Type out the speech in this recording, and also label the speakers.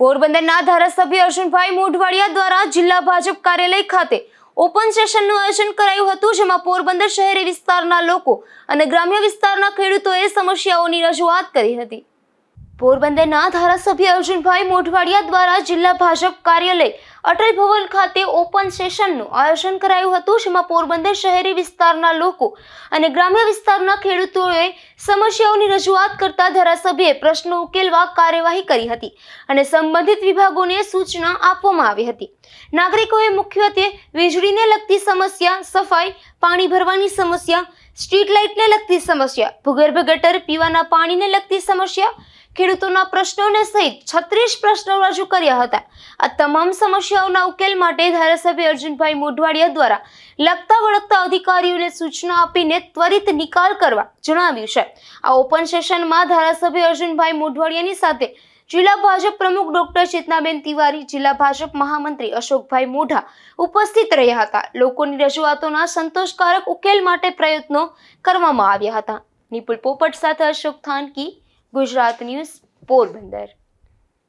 Speaker 1: પોરબંદરના ધારાસભ્ય અર્જુનભાઈ મોઢવાડિયા દ્વારા જિલ્લા ભાજપ કાર્યાલય ખાતે ઓપન સેશનનું આયોજન કરાયું હતું, જેમાં પોરબંદર શહેરી વિસ્તારના લોકો અને ગ્રામ્ય વિસ્તારના ખેડૂતોએ સમસ્યાઓની રજૂઆત કરી હતી. પોરબંદરના ધારાસભ્ય અર્જુનભાઈ મોઢવાડિયા દ્વારા જિલ્લા ભાજપ કાર્યાલય અટલ ભવન ખાતે ઓપન સેશનનું આયોજન કરાયું હતું, જેમાં પોરબંદર શહેરી વિસ્તારના લોકો અને ગ્રામ્ય વિસ્તારના ખેડૂતોએ સમસ્યાઓની રજૂઆત કરતા ધારાસભ્યએ પ્રશ્નો ઉકેલવા કાર્યવાહી કરી હતી અને સંબંધિત વિભાગોને સૂચના આપવામાં આવી હતી. નાગરિકોએ મુખ્યત્વે વીજળીને લગતી સમસ્યા, સફાઈ, પાણી ભરવાની સમસ્યા સ્ટ્રીટ લાઇટને લગતી સમસ્યા, ભૂગર્ભ ગટર પીવાના પાણીને લગતી સમસ્યા, ખેડૂતોના પ્રશ્નોને સહિત છત્રીસ પ્રશ્નો રજૂ કર્યા હતા. આ તમામ સમસ્યાઓના ઉકેલ માટે ધારાસભ્ય અર્જુનભાઈ મોઢવાડિયા દ્વારા લગતા વળગતા અધિકારીઓને સૂચના આપીને ત્વરિત નિકાલ કરવા જણાવ્યું છે. આ ઓપન સેશનમાં ધારાસભ્ય અર્જુનભાઈ મોઢવાડિયાની સાથે જિલ્લા ભાજપ પ્રમુખ ડોક્ટર ચેતનાબેન તિવારી, જિલ્લા ભાજપ મહામંત્રી અશોકભાઈ મોઢા ઉપસ્થિત રહ્યા હતા. લોકોની રજૂઆતોના સંતોષકારક ઉકેલ માટે પ્રયત્નો કરવામાં આવ્યા હતા. નિપુલ પોપટ સાથે અશોક થાનકી, ગુજરાત ન્યૂઝ પોરબંદર.